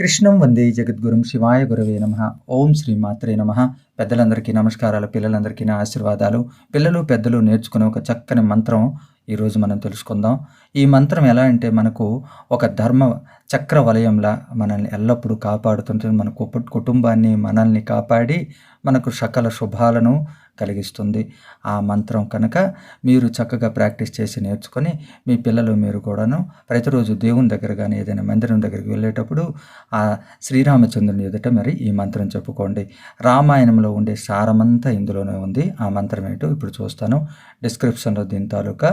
కృష్ణం వందే జగద్గురుం శివాయ గురవే నమ. ఓం శ్రీ మాత్రే నమ. పెద్దలందరికీ నమస్కారాలు పిల్లలందరికీ నా ఆశీర్వాదాలు. పిల్లలు పెద్దలు నేర్చుకునే ఒక చక్కని మంత్రం ఈరోజు మనం తెలుసుకుందాం. ఈ మంత్రం ఎలా అంటే మనకు ఒక ధర్మ చక్ర వలయంలా మనల్ని ఎల్లప్పుడూ కాపాడుతుంటుంది. మన కుటుంబాన్ని మనల్ని కాపాడి మనకు సకల శుభాలను కలిగిస్తుంది. ఆ మంత్రం కనుక మీరు చక్కగా ప్రాక్టీస్ చేసి నేర్చుకొని మీ పిల్లలు మీరు కూడాను ప్రతిరోజు దేవుని దగ్గర కానీ ఏదైనా మందిరం దగ్గరికి వెళ్ళేటప్పుడు ఆ శ్రీరామచంద్రుని ఎదుట మరి ఈ మంత్రం చెప్పుకోండి. రామాయణంలో ఉండే సారమంతా ఇందులోనే ఉంది. ఆ మంత్రం ఏంటో ఇప్పుడు చూస్తాను. డిస్క్రిప్షన్లో దీని తాలూకా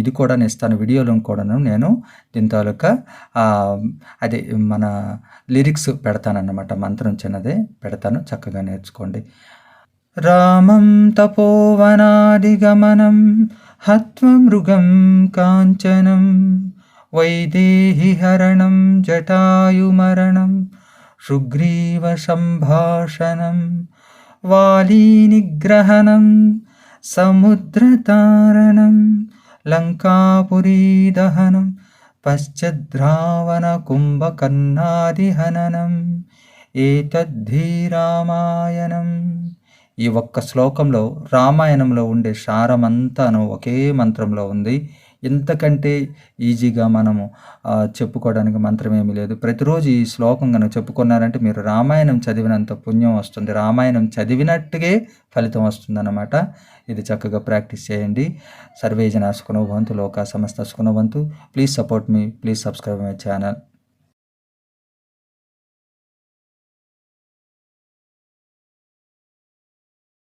ఇది కూడా నేను ఇస్తాను. వీడియోలో కూడాను నేను దీని తాలూకా అదే మన లిరిక్స్ పెడతానన్నమాట. మంత్రం చిన్నదే పెడతాను. చక్కగా నేర్చుకోండి. रामं तपोवनादिगमनं हत्वमृगं काञ्चनं वैदेहिहरणं जटायुमरणं सुग्रीवसम्भाषणं वालीनिग्रहणं समुद्रतारणं लङ्कापुरीदहनं पश्चद्रावणकुम्भकर्णादिहननम् एतद्धि रामायणम्। ఈ ఒక్క శ్లోకంలో రామాయణంలో ఉండే సారమంతాను ఒకే మంత్రంలో ఉంది. ఇంతకంటే ఈజీగా మనము చెప్పుకోవడానికి మంత్రం ఏమీ లేదు. ప్రతిరోజు ఈ శ్లోకం కనుక చెప్పుకున్నారంటే మీరు రామాయణం చదివినంత పుణ్యం వస్తుంది. రామాయణం చదివినట్టుగే ఫలితం వస్తుందన్నమాట. ఇది చక్కగా ప్రాక్టీస్ చేయండి. సర్వే జన లోకా లోక సమస్త సుఖనోభవంతు please support me please subscribe my channel.